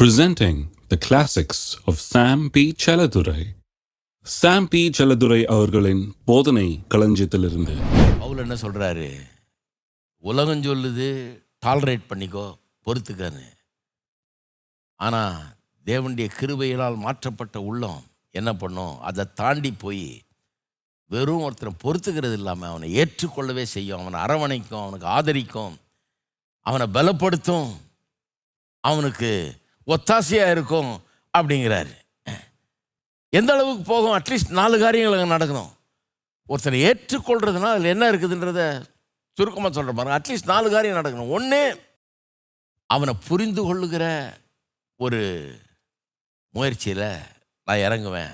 presenting the classics of Sam P. Chaladurai. Sam P. Chaladurai அவர்களின் போதனை களஞ்சியத்திலிருந்து பவுல் என்ன சொல்கிறாரு உலகம் சொல்லுது டாலரேட் பண்ணிக்கோ பொறுத்துக்கன்னு ஆனால் தேவனுடைய கிருபையினால் மாற்றப்பட்ட உள்ளம் என்ன பண்ணும் அதை தாண்டி போய் வெறும் ஒருத்தரை பொறுத்துக்கிறது இல்லாமல் அவனை ஏற்றுக்கொள்ளவே செய்யும் அவனை அரவணைக்கும் அவனுக்கு ஆதரிக்கும் அவனை பலப்படுத்தும் அவனுக்கு ஒத்தாசையாக இருக்கும் அப்படிங்கிறாரு. எந்த அளவுக்கு போகும்? அட்லீஸ்ட் நாலு காரியங்கள் அங்கே நடக்கணும். ஒருத்தனை ஏற்றுக்கொள்றதுனா அதில் என்ன இருக்குதுன்றத சுருக்கமாக சொல்கிற பாருங்க. அட்லீஸ்ட் நாலு காரியம் நடக்கணும். ஒன்று அவனை புரிந்து கொள்ளுகிற ஒரு முயற்சியில் நான் இறங்குவேன்.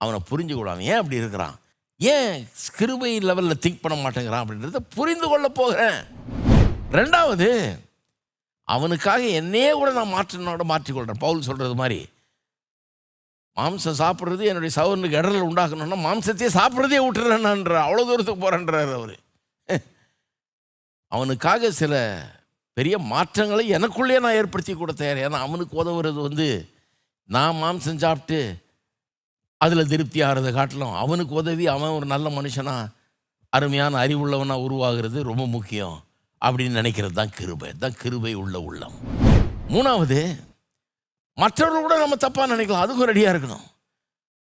அவனை புரிஞ்சு கொள்ளாம ஏன் அப்படி இருக்கிறான்? ஏன் கிருபை லெவலில் திங்க் பண்ண மாட்டேங்கிறான் அப்படின்றத புரிந்து கொள்ள போகிறேன். ரெண்டாவது அவனுக்காக என்னையே கூட நான் மாற்றினோட மாற்றிக்கொள்கிறேன் பவுல் சொல்கிறது மாதிரி. மாம்சம் சாப்பிட்றது என்னுடைய சவரனுக்கு இடரல் உண்டாக்கணும்னா மாம்சத்தையே சாப்பிட்றதே விட்டுறேன்ன்ற அவ்வளோ தூரத்துக்கு போகிறேன்றார் அவர். அவனுக்காக சில பெரிய மாற்றங்களை எனக்குள்ளேயே நான் ஏற்படுத்தி கொடுத்தேன் ஏன்னா அவனுக்கு உதவுறது வந்து நான் மாம்சம் சாப்பிட்டு அதில் திருப்தி ஆகிறத காட்டிலும் அவனுக்கு உதவி அவன் ஒரு நல்ல மனுஷனாக அருமையான அறிவுள்ளவனாக உருவாகிறது ரொம்ப முக்கியம். அப்படின்னு நினைக்கிறது தான் கிருபை. தான் கிருபை உள்ள உள்ளம். மூணாவது மற்றவர்கள் கூட நம்ம தப்பாக நினைக்கலாம். அதுக்கும் ரெடியாக இருக்கணும்.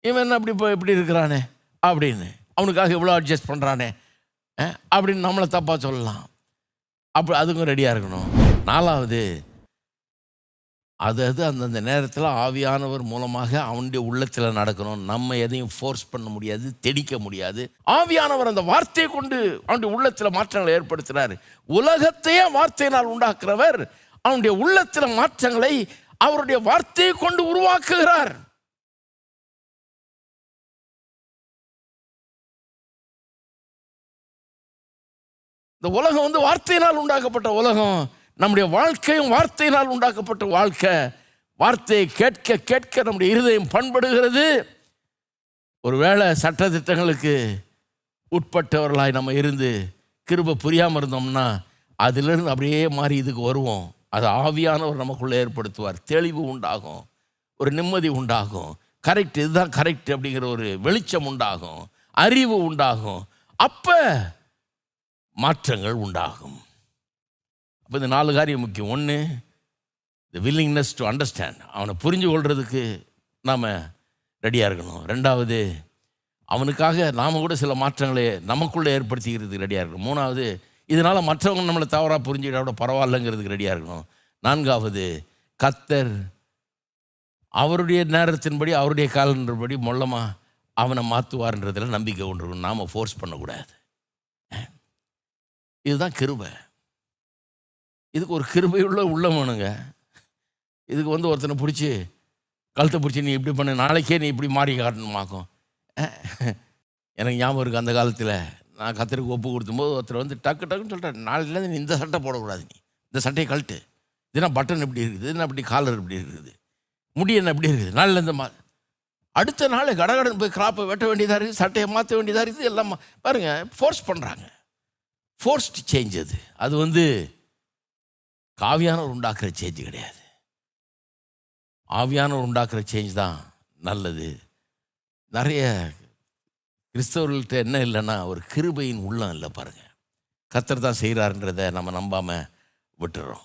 இவன் என்ன அப்படி இப்போ இப்படி இருக்கிறானே? அப்படின்னு. அவனுக்காக இவ்வளோ அட்ஜஸ்ட் பண்ணுறானே அப்படின்னு நம்மளை தப்பாக சொல்லலாம். அப்படி அதுக்கும் ரெடியாக இருக்கணும். நாலாவது அது அது அந்தந்த நேரத்தில் ஆவியானவர் மூலமாக அவனுடைய உள்ளத்தில் நடக்கணும். நம்ம எதையும் ஃபோர்ஸ் பண்ண முடியாது தெடிக்க முடியாது. ஆவியானவர் அந்த வார்த்தையை கொண்டு அவனுடைய உள்ளத்தில் மாற்றங்களை ஏற்படுத்துகிறார் உலகத்தையே வார்த்தையினால் உண்டாக்குறவர் அவனுடைய உள்ளத்தில் மாற்றங்களை அவருடைய வார்த்தையை கொண்டு உருவாக்குகிறார். இந்த உலகம் வந்து வார்த்தையினால் உண்டாக்கப்பட்ட உலகம். நம்முடைய வாழ்க்கையும் வார்த்தையினால் உண்டாக்கப்பட்ட வாழ்க்கை. வார்த்தையை கேட்க கேட்க நம்முடைய இருதயம் பண்படுகிறது. ஒருவேளை சட்டத்திட்டங்களுக்கு உட்பட்டவர்களாய் நம்ம இருந்து கிருப புரியாமல் இருந்தோம்னா அதிலிருந்து அப்படியே மாறி இதுக்கு வருவோம். அது ஆவியானவர் நமக்குள்ளே ஏற்படுத்துவார். தெளிவு உண்டாகும். ஒரு நிம்மதி உண்டாகும். கரெக்ட் இதுதான் கரெக்ட் அப்படிங்கிற ஒரு வெளிச்சம் உண்டாகும். அறிவு உண்டாகும். அப்போ மாற்றங்கள் உண்டாகும். அப்போ இந்த நாலு காரியம் முக்கியம். ஒன்று த வில்லிங்னஸ் டு அண்டர்ஸ்டாண்ட் அவனை புரிஞ்சு கொள்றதுக்கு நாம் ரெடியாக இருக்கணும். ரெண்டாவது அவனுக்காக நாம் கூட சில மாற்றங்களை நமக்குள்ளே ஏற்படுத்திக்கிறதுக்கு ரெடியாக இருக்கணும். மூணாவது இதனால் மற்றவங்க நம்மளை தவறாக புரிஞ்சுக்கிட்ட கூட பரவாயில்லைங்கிறதுக்கு ரெடியாக இருக்கணும். நான்காவது கத்தர் அவருடைய நேரத்தின்படி அவருடைய காலன்றபடி மொல்லமாக அவனை மாற்றுவார்ன்றதில் நம்பிக்கை கொண்டு நாம் ஃபோர்ஸ் பண்ணக்கூடாது. இதுதான் கிருபை. இதுக்கு ஒரு கிருபையுள்ள உள்ளம் வேணுங்க. இதுக்கு வந்து ஒருத்தனை பிடிச்சி கழுத்தை பிடிச்சி நீ இப்படி பண்ணு நாளைக்கே நீ இப்படி மாறி காட்டணுமாக்கும். எனக்கு ஞாபகம் இருக்குது அந்த காலத்தில். நான் கத்திரிக்கு ஒப்பு கொடுத்தும்போது ஒருத்தர் வந்து டக்கு டக்குன்னு சொல்லிட்டார் நாளையிலேருந்து நீ இந்த சட்டை போடக்கூடாது நீ. இந்த சட்டையை கழட்டு. இதுனா பட்டன் இப்படி இருக்குது? இதுனா அப்படி காலர் இப்படி இருக்குது? முடி என்ன இப்படி இருக்குது? நாளிலேருந்து மா அடுத்த நாள் கடகடன் போய் கிராப்பை வெட்ட வேண்டியதாக இருக்குது சட்டையை மாற்ற வேண்டியதாக இருக்குது எல்லாம் பாருங்கள் ஃபோர்ஸ் பண்ணுறாங்க ஃபோர்ஸ்ட் சேஞ்ச் அது. அது வந்து காவியானவர் உண்டாக்குற சேஞ்சு கிடையாது. ஆவியானவர் உண்டாக்குற சேஞ்ச் தான் நல்லது. நிறைய கிறிஸ்தவர்கள்ட்ட என்ன இல்லைன்னா ஒரு கிருபையின் உள்ளம் இல்லை பாருங்கள் கத்தர் தான் செய்கிறாருன்றதை நம்ம நம்பாமல் விட்டுறோம்.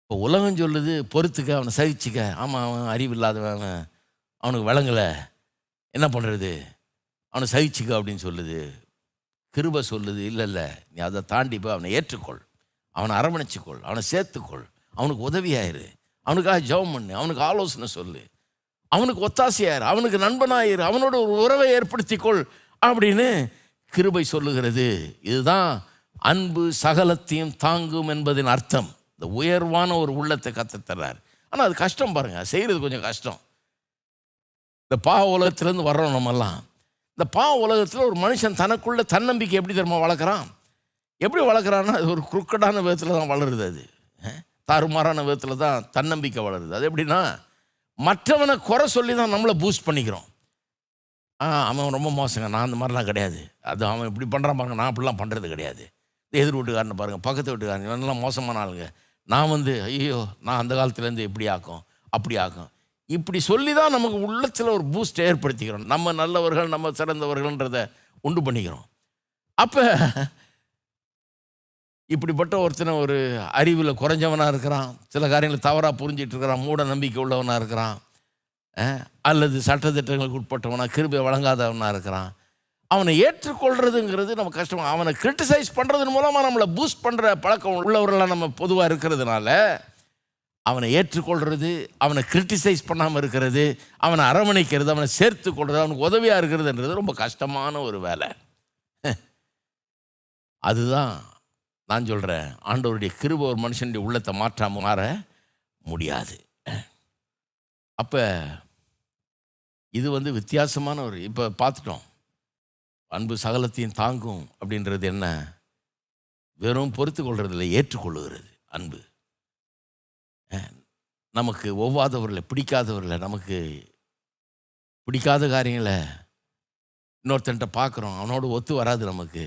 இப்போ உலகம் சொல்லுது பொறுத்துக்க அவனை சகிச்சுக்க. ஆமாம் அவன் அறிவு இல்லாதவன் அவனுக்கு விளங்கலை. என்ன பண்ணுறது அவனை சகிச்சுக்க அப்படின்னு சொல்லுது. கிருபை சொல்லுது. இல்லை இல்லை. நீ அதை தாண்டி போய் அவனை ஏற்றுக்கொள். அவனை அரவணைச்சிக்கொள் அவனை சேர்த்துக்கொள். அவனுக்கு உதவியாயிரு. அவனுக்காக ஜெபம் பண்ணு அவனுக்கு ஆலோசனை சொல்லு. அவனுக்கு ஒத்தாசையாயிரு அவனுக்கு நண்பனாயிரு அவனோட ஒரு உறவை ஏற்படுத்திக்கொள் அப்படின்னு கிருபை சொல்லுகிறது. இதுதான் அன்பு சகலத்தையும் தாங்கும் என்பதின் அர்த்தம். இந்த உயர்வான ஒரு உள்ளத்தை கற்றுத்தர்றார் ஆனால் அது கஷ்டம் பாருங்கள் செய்கிறது கொஞ்சம் கஷ்டம். இந்த பா உலகத்திலேருந்து வர்றோம் நம்மெல்லாம். இந்த பாவ உலகத்தில் ஒரு மனுஷன் தனக்குள்ள தன்னம்பிக்கை எப்படி தெரியுமா வளர்க்குறான்? எப்படி வளர்க்குறான்னா அது ஒரு குறுக்கடான விதத்தில் தான் வளருது அது. தாறுமாறான விதத்தில் தான் தன்னம்பிக்கை வளருது. அது எப்படின்னா மற்றவனை குறை சொல்லி தான் நம்மளை பூஸ்ட் பண்ணிக்கிறோம். ஆ அவன் ரொம்ப மோசங்க. நான் அந்த மாதிரிலாம் கிடையாது. அது அவன் இப்படி பண்ணுறான் பாருங்க நான் அப்படிலாம் பண்ணுறது கிடையாது. எதிர் வீட்டுக்காரனை பாருங்கள் பக்கத்து வீட்டுக்காரன் இவனெல்லாம் மோசமான ஆளுங்க. நான் வந்து ஐயோ நான் அந்த காலத்துலேருந்து எப்படி ஆக்கும் அப்படி ஆக்கும். இப்படி சொல்லி தான் நமக்கு உள்ளத்தில் ஒரு பூஸ்ட் ஏற்படுத்திக்கிறோம். நம்ம நல்லவர்கள் நம்ம சிறந்தவர்கள்ன்றதை உண்டு பண்ணிக்கிறோம். அப்போ இப்படிப்பட்ட ஒருத்தனை ஒரு அறிவில் குறைஞ்சவனாக இருக்கிறான். சில காரியங்களை தவறாக புரிஞ்சிட்டு இருக்கிறான் மூட நம்பிக்கை உள்ளவனாக இருக்கிறான். அல்லது சட்டத்திட்டங்களுக்கு உட்பட்டவனாக கிருபை வழங்காதவனாக இருக்கிறான். அவனை ஏற்றுக்கொள்கிறதுங்கிறது நம்ம கஷ்டம். அவனை கிரிட்டிசைஸ் பண்ணுறதன் மூலமாக நம்மளை பூஸ்ட் பண்ணுற பழக்கம் உள்ளவர்களாக நம்ம பொதுவாக இருக்கிறதுனால அவனை ஏற்றுக்கொள்கிறது அவனை கிரிட்டிசைஸ் பண்ணாமல் இருக்கிறது அவனை அரவணைக்கிறது அவனை சேர்த்து கொள்வது அவனுக்கு உதவியாக இருக்கிறதுன்றது ரொம்ப கஷ்டமான ஒரு வேலை. அதுதான் நான் சொல்கிறேன் ஆண்டவருடைய கிருப ஒரு மனுஷனுடைய உள்ளத்தை மாற்றாமல் மாற முடியாது. அப்போ இது வந்து வித்தியாசமான ஒரு இப்போ பார்த்துட்டோம். அன்பு சகலத்தையும் தாங்கும் அப்படின்றது என்ன? வெறும் பொறுத்து கொள்றதில்லை ஏற்றுக்கொள்ளுகிறது அன்பு. நமக்கு ஒவ்வாதவர்களை பிடிக்காதவர்களை நமக்கு பிடிக்காத காரியங்களை இன்னொருத்தன்ட்ட பார்க்குறோம் அவனோட ஒத்து வராது நமக்கு.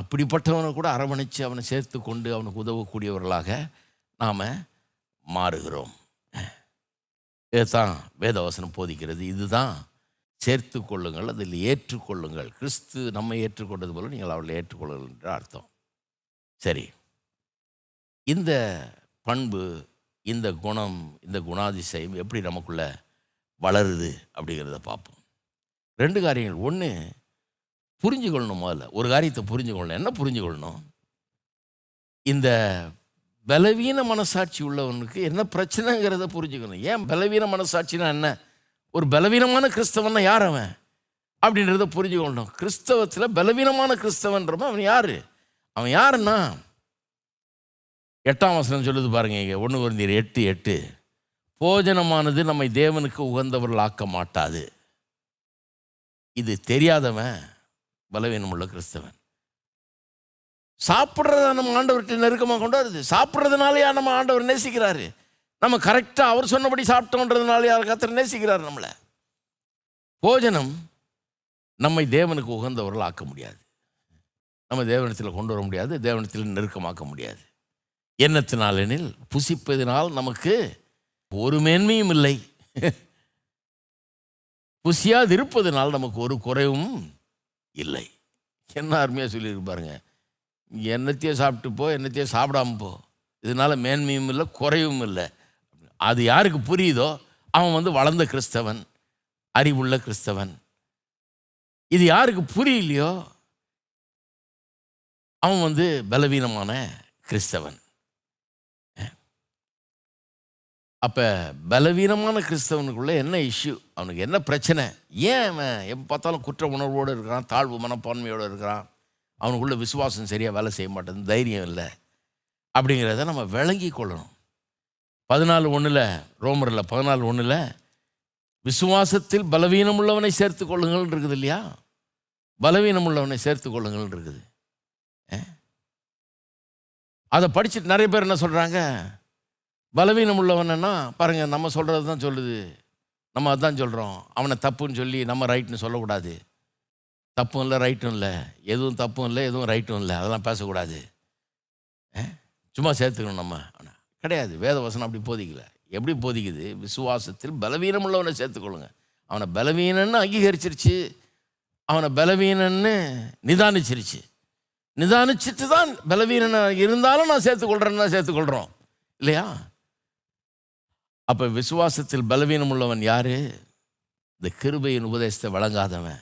அப்படிப்பட்டவனை கூட அரவணைச்சு அவனை சேர்த்து கொண்டு அவனுக்கு உதவக்கூடியவர்களாக நாம் மாறுகிறோம். இதுதான் வேதவசனம் போதிக்கிறது. இதுதான் சேர்த்து கொள்ளுங்கள் அதில் ஏற்றுக்கொள்ளுங்கள். கிறிஸ்து நம்மை ஏற்றுக்கொண்டது போல நீங்கள் அவளை ஏற்றுக்கொள்ளுங்கள் என்ற அர்த்தம். சரி. இந்த பண்பு இந்த குணம் இந்த குணாதிசயம் எப்படி நமக்குள்ளே வளருது அப்படிங்கிறத பார்ப்போம். ரெண்டு காரியங்கள். ஒன்று புரிஞ்சுக்கொள்ளணும் முதல்ல. ஒரு காரியத்தை புரிஞ்சுக்கொள்ளணும். என்ன புரிஞ்சுக்கொள்ளணும்? இந்த பலவீன மனசாட்சி உள்ளவனுக்கு என்ன பிரச்சனைங்கிறத புரிஞ்சுக்கணும். ஏன் பலவீன மனசாட்சினா என்ன? ஒரு பலவீனமான கிறிஸ்தவன்னா யார் அவன்? அப்படின்றத புரிஞ்சுக்கொள்ளணும். கிறிஸ்தவத்தில் பலவீனமான கிறிஸ்தவன்றவன் அவன் யார்? அவன் யாருன்னா? எட்டாம் வசனம் சொல்லுது பாருங்க இங்கே. ஒன்று குறைந்தீர் எட்டு எட்டு. போஜனமானது நம்மை தேவனுக்கு உகந்தவர்கள் ஆக்க மாட்டாது. இது தெரியாதவன். பலவீனமுள்ள கிறிஸ்தவன். சாப்பிட்றத நம்ம ஆண்டவர்கிட்ட நெருக்கமாக கொண்டு வருது சாப்பிட்றதுனாலயா நம்ம ஆண்டவர் நேசிக்கிறாரு? நம்ம கரெக்டாக அவர் சொன்னபடி சாப்பிட்டோன்றதுனாலயா கத்தர் நேசிக்கிறார் நம்மளை? போஜனம் நம்மை தேவனுக்கு உகந்தவர்கள் ஆக்க முடியாது. நம்ம தேவனத்தில் கொண்டு வர முடியாது தேவனத்தில் நெருக்கமாக்க முடியாது. எண்ணத்தினாலெனில் புசிப்பதினால் நமக்கு ஒரு மேன்மையும் இல்லை. புசியாது இருப்பதனால் நமக்கு ஒரு குறைவும் இல்லை. என்ன அருமையாக சொல்லியிருக்கு பாருங்க. என்னத்தையோ சாப்பிட்டு போ என்னத்தையோ சாப்பிடாம போ. இதனால் மேன்மையும் இல்லை குறைவும் இல்லை. அது யாருக்கு புரியுதோ அவன் வந்து வளர்ந்த கிறிஸ்தவன் அறிவுள்ள கிறிஸ்தவன். இது யாருக்கு புரியலையோ அவன் வந்து பலவீனமான கிறிஸ்தவன். அப்போ பலவீனமான கிறிஸ்தவனுக்குள்ளே என்ன இஷ்யூ அவனுக்கு என்ன பிரச்சனை? ஏன் அவன் எப்போ பார்த்தாலும் குற்ற உணர்வோடு இருக்கிறான் தாழ்வு மனப்பான்மையோடு இருக்கிறான்? அவனுக்குள்ளே விசுவாசம் சரியாக வேலை செய்ய மாட்டேங்குது தைரியம் இல்லை. அப்படிங்கிறத நம்ம விளங்கி கொள்ளணும். பதினாலு ஒன்றில் ரோமரில் பதினாலு ஒன்றில் விசுவாசத்தில் பலவீனம் உள்ளவனை சேர்த்து கொள்ளுங்கள் இருக்குது இல்லையா? பலவீனம் உள்ளவனை சேர்த்து கொள்ளுங்கள் இருக்குது. அதை படிச்சுட்டு நிறைய பேர் என்ன சொல்கிறாங்க பலவீனம் உள்ளவனா பாருங்கள் நம்ம சொல்கிறது தான் சொல்லுது. நம்ம அதான் சொல்கிறோம் அவனை தப்புன்னு சொல்லி நம்ம ரைட்னு சொல்லக்கூடாது. தப்பும் இல்லை ரைட்டும் இல்லை. எதுவும் தப்பும் இல்லை எதுவும் ரைட்டும் இல்லை. அதெல்லாம் பேசக்கூடாது. சும்மா சேர்த்துக்கணும் நம்ம. ஆனால் கிடையாது. வேத வசனம் அப்படி போதிக்கல. எப்படி போதிக்குது? விசுவாசத்தில் பலவீனம் உள்ளவனை சேர்த்துக்கொள்ளுங்க. அவனை பலவீனன்னு அங்கீகரிச்சிருச்சு. அவனை பலவீனன்னு நிதானிச்சிருச்சு. நிதானிச்சிட்டு தான் பலவீனன் இருந்தாலும் நான் சேர்த்துக்கொள்கிறேன்னு தான் சேர்த்துக்கொள்கிறோம் இல்லையா? அப்போ விசுவாசத்தில் பலவீனம் உள்ளவன் யார்? இந்த கிருபையின் உபதேசத்தை வழங்காதவன்.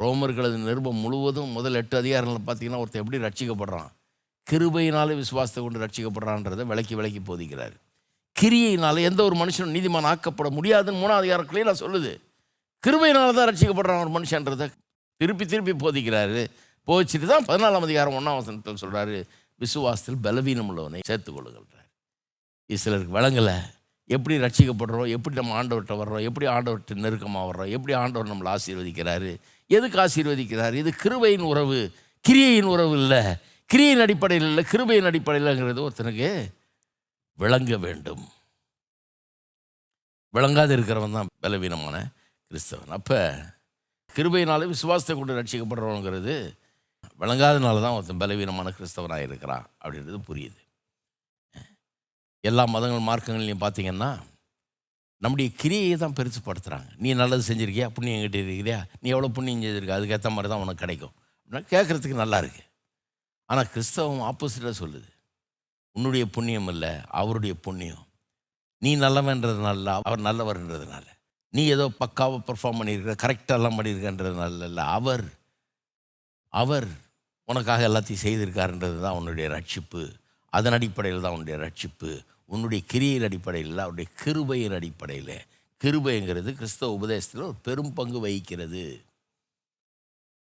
ரோமர்களது நிருபம் முழுவதும் முதல் எட்டு அதிகாரங்களில் பார்த்தீங்கன்னா ஒருத்தர் எப்படி ரட்சிக்கப்படுறான்? கிருபையினாலே விசுவாசத்தை கொண்டு ரட்சிக்கப்படுறான்றதை விளக்கி விளக்கி போதிக்கிறார். கிரியினால் எந்த ஒரு மனுஷனும் நீதிமான் ஆக்கப்பட முடியாதுன்னு மூணாவது அதிகாரத்திலேயே நான் சொல்லுது. கிருபையினால தான் ரட்சிக்கப்படுறான் ஒரு மனுஷன்றதை திருப்பி திருப்பி போதிக்கிறாரு. போதிச்சுட்டு தான் பதினாலாம் அதிகாரம் ஒன்றாம் வசனத்தில் சொல்கிறாரு விசுவாசத்தில் பலவீனம் உள்ளவனை சேர்த்துக்கொள்ளுகின்றார் இது சிலருக்கு வழங்கலை. எப்படி ரட்சிக்கப்படுறோம்? எப்படி நம்ம ஆண்டவர்கிட்ட வர்றோம்? எப்படி ஆண்டவர்கிட்ட நெருக்கமாக வர்றோம் எப்படி ஆண்டவர் நம்மளை ஆசீர்வதிக்கிறாரு? எதுக்கு ஆசீர்வதிக்கிறார்? இது கிருபையின் உறவு. கிரியையின் உறவு இல்லை. கிரியின் அடிப்படையில் இல்லை. கிருபையின் அடிப்படையில்ங்கிறது ஒருத்தனுக்கு விளங்க வேண்டும். விளங்காது இருக்கிறவன் தான் பலவீனமான கிறிஸ்தவன். அப்போ கிருபையினாலே விசுவாசத்தை கொண்டு ரட்சிக்கப்படுறவங்கிறது விளங்காதனால தான் ஒருத்தன் பலவீனமான கிறிஸ்தவனாக இருக்கிறான் அப்படின்றது புரியுது. எல்லா மதங்கள் மார்க்கங்கள்லையும் பார்த்தீங்கன்னா நம்முடைய கிரியையை தான் பெருசுப்படுத்துகிறாங்க நீ நல்லது செஞ்சுருக்கியா? புண்ணியம் கிட்டே இருக்கிறியா? நீ எவ்வளோ புண்ணியம் செஞ்சிருக்க? அதுக்கேற்ற மாதிரி தான் உனக்கு கிடைக்கும். அப்படின்னா கேட்குறதுக்கு நல்லா இருக்குது ஆனால் கிறிஸ்தவம் ஆப்போசிட்டாக சொல்லுது. உன்னுடைய புண்ணியம் இல்லை அவருடைய புண்ணியம். நீ நல்லவன்றதுனால அவர் நல்லவர்ன்றதுனால. நீ ஏதோ பக்காவாக பெர்ஃபார்ம் பண்ணியிருக்க கரெக்டாக எல்லாம் பண்ணியிருக்கன்றதுனால இல்லை அவர் அவர் உனக்காக எல்லாத்தையும் செய்திருக்காருன்றது தான் உன்னுடைய ரட்சிப்பு. அதன் அடிப்படையில் தான் உன்னுடைய ரட்சிப்பு. உன்னுடைய கிரியின் அடிப்படையில் இல்லை, அவருடைய கிருபையின் அடிப்படையில். கிருபைங்கிறது கிறிஸ்தவ உபதேசத்தில் ஒரு பெரும் பங்கு வகிக்கிறது.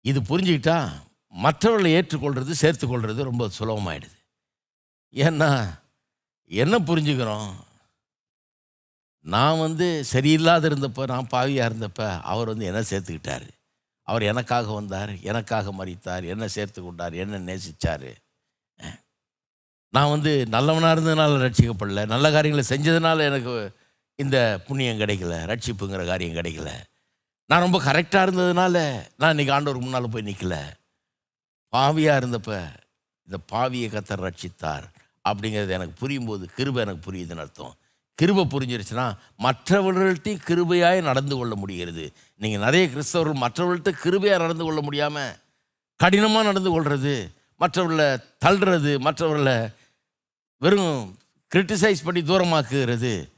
இது புரிஞ்சுக்கிட்டா மற்றவர்களை ஏற்றுக்கொள்வது சேர்த்துக்கொள்வது ரொம்ப சுலபமாயிடுது. ஏன்னா என்ன புரிஞ்சுக்கிறோம்? நான் வந்து சரியில்லாத இருந்தப்போ நான் பாவியாக இருந்தப்போ அவர் வந்து என்ன சேர்த்துக்கிட்டார். அவர் எனக்காக வந்தார் எனக்காக மறித்தார் என்ன சேர்த்து கொண்டார் என்ன நேசிச்சார். நான் வந்து நல்லவனாக இருந்ததுனால ரட்சிக்கப்படல நல்ல காரியங்களை செஞ்சதுனால எனக்கு இந்த புண்ணியம் கிடைக்கல ரட்சிப்புங்கிற காரியம் கிடைக்கல. நான் ரொம்ப கரெக்டாக இருந்ததுனால நான் இன்னைக்கு ஆண்டவர் முன்னால் போய் நிற்கல பாவியாக இருந்தப்ப இந்த பாவியை கத்தர் ரட்சித்தார் அப்படிங்கிறது எனக்கு புரியும் போது கிருபை எனக்கு புரியுதுன்னு அர்த்தம். கிருபை புரிஞ்சிருச்சுன்னா மற்றவர்கள்ட்டையும் கிருபையாய் நடந்து கொள்ள முடிகிறது. நீங்கள் நிறைய கிறிஸ்தவர்கள் மற்றவர்கள்ட்ட கிருபையாக நடந்து கொள்ள முடியாமல் கடினமாக நடந்து கொள்வது மற்றவர்களை தள்ளுறது மற்றவர்களை வெறும் கிரிட்டிசைஸ் பண்ணி தூரமாக்குகிறது.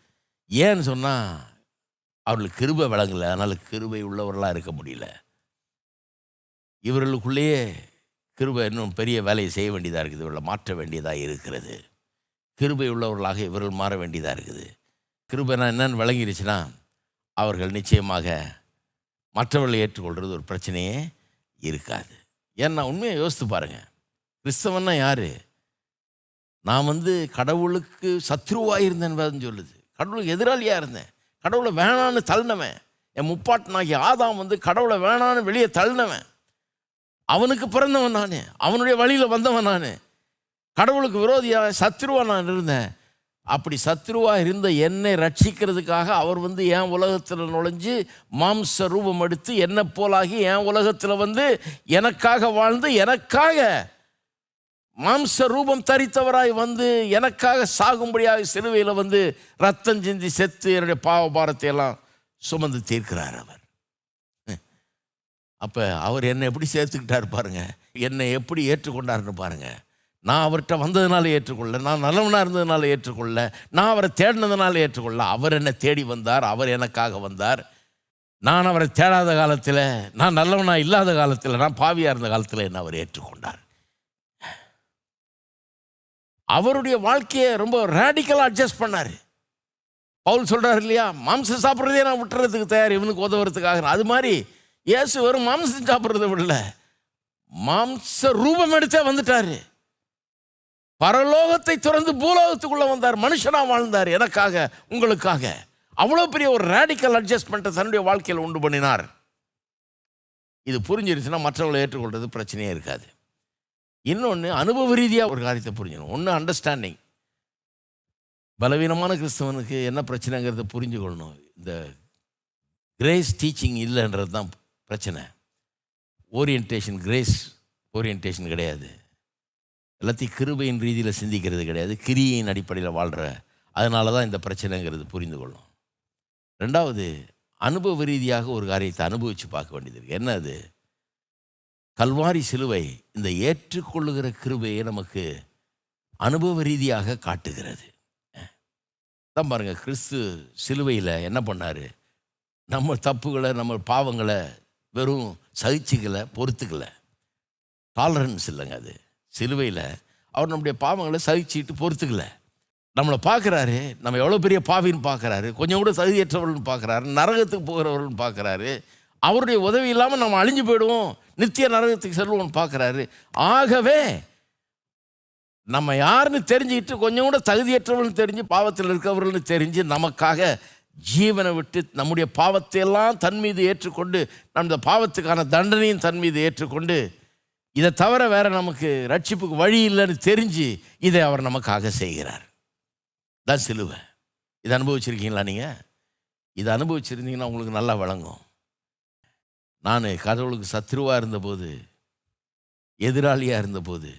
ஏன்னு சொன்னால் அவர்களுக்கு கிருபை விளங்கலை அதனால் கிருபை உள்ளவர்களாக இருக்க முடியல. இவர்களுக்குள்ளேயே கிருபை இன்னும் பெரிய வேலையை செய்ய வேண்டியதாக இருக்குது. இவர்களை மாற்ற வேண்டியதாக இருக்கிறது. கிருபை உள்ளவர்களாக இவர்கள் மாற வேண்டியதாக இருக்குது. கிருபைனா என்னன்னு விளங்கிருச்சுன்னா அவர்கள் நிச்சயமாக மற்றவர்களை ஏற்றுக்கொள்கிறது ஒரு பிரச்சனையே இருக்காது. ஏன்னா உண்மையை யோசித்து பாருங்கள் கிறிஸ்தவன்னா யார்? நான் வந்து கடவுளுக்கு சத்ருவாக இருந்தேன் சொல்லுது. கடவுளுக்கு எதிராளியாக இருந்தேன். கடவுளை வேணான்னு தள்ளினவன். என் முப்பாட்டனாகிய ஆதாம் வந்து கடவுளை வேணான்னு வெளியே தள்ளினவன். அவனுக்கு பிறந்தவன் நான். அவனுடைய வழியில் வந்தவன் நான். கடவுளுக்கு விரோதியாக சத்ருவாக நான் இருந்தேன். அப்படி சத்ருவாக இருந்த என்னை ரட்சிக்கிறதுக்காக அவர் வந்து என் உலகத்தில் நுழைஞ்சு மாம்ச ரூபம் எடுத்து என்னை போலாகி என் உலகத்தில் வந்து எனக்காக வாழ்ந்து எனக்காக மாம்ச ரூபம் தரித்தவராய் வந்து எனக்காக சாகும்படியாக சிலுவையில் வந்து ரத்தம் சிந்தி செத்து என்னுடைய பாவ பாரத்தை எல்லாம் சுமந்து தீர்க்கிறார் அவர். அப்போ அவர் என்னை எப்படி சேர்த்துக்கிட்டார் பாருங்க. என்னை எப்படி ஏற்றுக்கொண்டார்னு பாருங்க. நான் அவர்கிட்ட வந்ததுனால ஏற்றுக்கொள்ள நான் நல்லவனாக இருந்ததுனால ஏற்றுக்கொள்ள நான் அவரை தேடினதுனால ஏற்றுக்கொள்ள அவர் என்னை தேடி வந்தார். அவர் எனக்காக வந்தார். நான் அவரை தேடாத காலத்தில் நான் நல்லவனாக இல்லாத காலத்தில் நான் பாவியாக இருந்த காலத்தில் என்னை அவர் ஏற்றுக்கொண்டார். அவருடைய வாழ்க்கையை ரொம்ப ரேடிக்கலாக அட்ஜஸ்ட் பண்ணார். பவுல் சொல்கிறார் இல்லையா மாம்சம் சாப்பிட்றதே நான் விட்டுறதுக்கு தயார் இவனுக்கு உதவுறதுக்காக அது மாதிரி இயேசு வெறும் மாம்சம் சாப்பிட்றத விடல மாம்ச ரூபம் எடுத்தே வந்துட்டார். பரலோகத்தை திறந்து பூலோகத்துக்குள்ளே வந்தார் மனுஷனாக வாழ்ந்தார். எனக்காக உங்களுக்காக. அவ்வளோ பெரிய ஒரு ரேடிக்கல் அட்ஜஸ்ட்மெண்ட்டை தன்னுடைய வாழ்க்கையில் உண்டு பண்ணினார். இது புரிஞ்சிருச்சுன்னா மற்றவங்களை ஏற்றுக்கொள்வது பிரச்சனையே இருக்காது. இன்னொன்று அனுபவ ரீதியாக ஒரு காரியத்தை புரிஞ்சணும் ஒன்று அண்டர்ஸ்டாண்டிங் பலவீனமான கிறிஸ்தவனுக்கு என்ன பிரச்சனைங்கிறத புரிஞ்சு கொள்ளணும் இந்த கிரேஸ் டீச்சிங் இல்லைன்றது தான் பிரச்சனை. ஓரியன்டேஷன் கிரேஸ் ஓரியன்டேஷன் கிடையாது. எல்லாத்தையும் கிருபையின் ரீதியில் சிந்திக்கிறது கிடையாது. கிரியின் அடிப்படையில் வாழ்கிற அதனால தான் இந்த பிரச்சனைங்கிறது புரிந்து கொள்ளும் ரெண்டாவது அனுபவ ரீதியாக ஒரு காரியத்தை அனுபவித்து பார்க்க வேண்டியது இருக்குது என்ன அது? கல்வாரி சிலுவை இந்த ஏற்றுக்கொள்ளுகிற கிருபையை நமக்கு அனுபவ ரீதியாக காட்டுகிறது. தான் பாருங்கள் கிறிஸ்து சிலுவையில் என்ன பண்ணார்? நம்ம தப்புகளை நம்ம பாவங்களை வெறும் சகிச்சுக்கல பொறுத்துக்கலை. டாலரன்ஸ் இல்லைங்க அது. சிலுவையில் அவர் நம்முடைய பாவங்களை சகிச்சுட்டு பொறுத்துக்கலை. நம்மளை பார்க்குறாரு நம்ம எவ்வளோ பெரிய பாவின்னு பார்க்குறாரு கொஞ்சம் கூட சகுதியற்றவர்கள்னு பார்க்குறாரு நரகத்துக்கு போகிறவர்கள்னு பார்க்குறாரு அவருடைய உதவி இல்லாமல் நம்ம அழிஞ்சு போயிடுவோம். நித்திய நரகத்துக்கு செல்வோம்னு பார்க்குறாரு ஆகவே நம்ம யாருன்னு தெரிஞ்சுக்கிட்டு கொஞ்சம் கூட தகுதியற்றவர்கள்னு தெரிஞ்சு பாவத்தில் இருக்கவர்கள்னு தெரிஞ்சு நமக்காக ஜீவனை விட்டு நம்முடைய பாவத்தை எல்லாம் தன் மீது ஏற்றுக்கொண்டு நம்ம பாவத்துக்கான தண்டனையும் தன் மீது ஏற்றுக்கொண்டு இதை தவிர வேற நமக்கு ரட்சிப்புக்கு வழி இல்லைன்னு தெரிஞ்சு இதை அவர் நமக்காக செய்கிறார். தான் சிலுவை. இதை அனுபவிச்சிருக்கீங்களா நீங்கள் இதை அனுபவிச்சிருந்தீங்கன்னா உங்களுக்கு நல்லா வழங்கும் நான் கடவுளுக்கு சத்ருவாக இருந்தபோது எதிராளியாக இருந்தபோது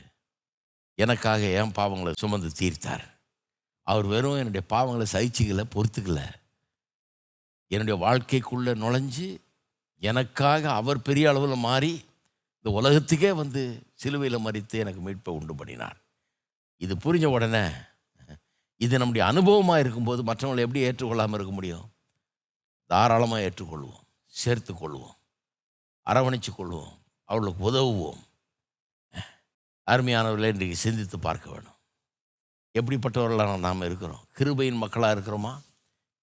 எனக்காக என் பாவங்களை சுமந்து தீர்த்தார். அவர் வெறும் என்னுடைய பாவங்களை சகிச்சிக்கலை பொறுத்துக்கல. என்னுடைய வாழ்க்கைக்குள்ளே நுழைஞ்சு எனக்காக அவர் பெரிய அளவில் மாறி இந்த உலகத்துக்கே வந்து சிலுவையில் மறித்து எனக்கு மீட்பை உண்டு பண்ணினார். இது புரிஞ்ச உடனே இது நம்முடைய அனுபவமாக இருக்கும்போது மற்றவங்களை எப்படி ஏற்றுக்கொள்ளாமல் இருக்க முடியும்? தாராளமாக ஏற்றுக்கொள்வோம் சேர்த்து கொள்வோம். அரவணைச்சு கொள்வோம் அவர்களுக்கு உதவுவோம். அருமையானவர்களை இன்றைக்கு சிந்தித்து பார்க்க வேணும் எப்படிப்பட்டவர்களாக நாம் இருக்கிறோம்? கிருபையின் மக்களாக இருக்கிறோமா?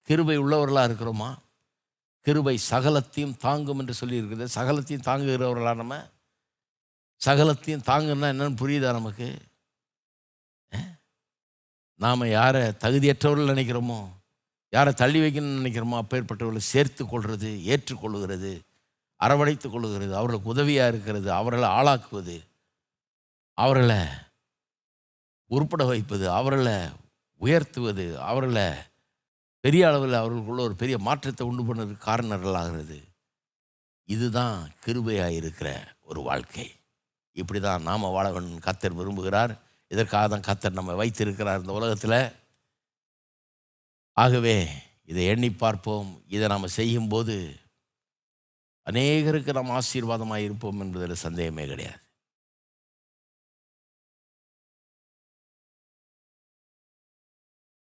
கிருபை உள்ளவர்களாக இருக்கிறோமா? கிருபை சகலத்தையும் தாங்கும் என்று சொல்லியிருக்குது. சகலத்தையும் தாங்குகிறவர்களா நம்ம? சகலத்தையும் தாங்குன்னா என்னன்னு புரியுதா நமக்கு? நாம் யாரை தகுதியற்றவர்கள் நினைக்கிறோமோ யாரை தள்ளி வைக்கணும்னு நினைக்கிறோமோ அப்பேற்பட்டவர்களை சேர்த்து கொள்வது ஏற்றுக்கொள்கிறது அரவணைத்து கொள்ளுகிறது. அவர்களுக்கு உதவியாக இருக்கிறது. அவர்களை ஆளாக்குவது. அவர்களை உருப்பட வைப்பது. அவர்களை உயர்த்துவது. அவர்களை பெரிய அளவில் அவர்களுக்குள்ள ஒரு பெரிய மாற்றத்தை உண்டு பண்ணுறதுக்கு காரணர்களாகிறது. இதுதான் கிருபையாக இருக்கிற ஒரு வாழ்க்கை. இப்படி தான் நாம் வாழ வேண்டும். கத்தர் விரும்புகிறார். இதற்காக தான் கத்தர் நம்ம வைத்திருக்கிறார் இந்த உலகத்தில். ஆகவே இதை எண்ணி பார்ப்போம். இதை நாம் செய்யும்போது அநேகருக்கு நாம் ஆசீர்வாதமாக இருப்போம் என்பதில் சந்தேகமே கிடையாது.